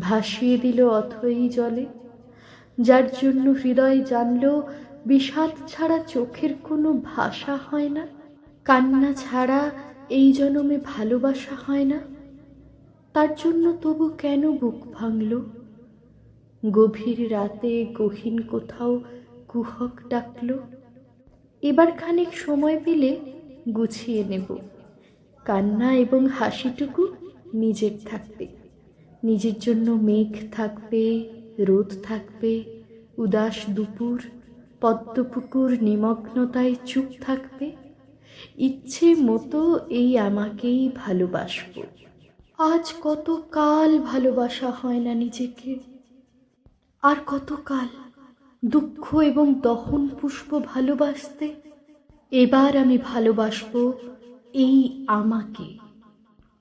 ভাসিয়ে দিল অথই জলে। যার জন্য হৃদয় জানল, বিষাদ ছাড়া চোখের কোনো ভাষা হয় না। কান্না ছাড়া এই জনমে ভালোবাসা হয় না। তার জন্য তবু কেন বুক ভাঙল? গভীর রাতে গহীন কোথাও কুহক ডাকল। এবার খানিক সময় পেলে গুছিয়ে নেব। কান্না এবং হাসিটুকু নিজের থাকবে নিজের জন্য মেঘ থাকবে, রোদ থাকবে, উদাস দুপুর, পদ্মপুকুর নিমগ্নতায় চুপ থাকবে। ইচ্ছে মতো এই আমাকেই ভালোবাসবো। আজ কত কাল ভালোবাসা হয় না নিজেকে। আর কত কাল দুঃখ এবং দহন পুষ্প ভালোবাসতে এবার আমি ভালোবাসবো এই আমাকে।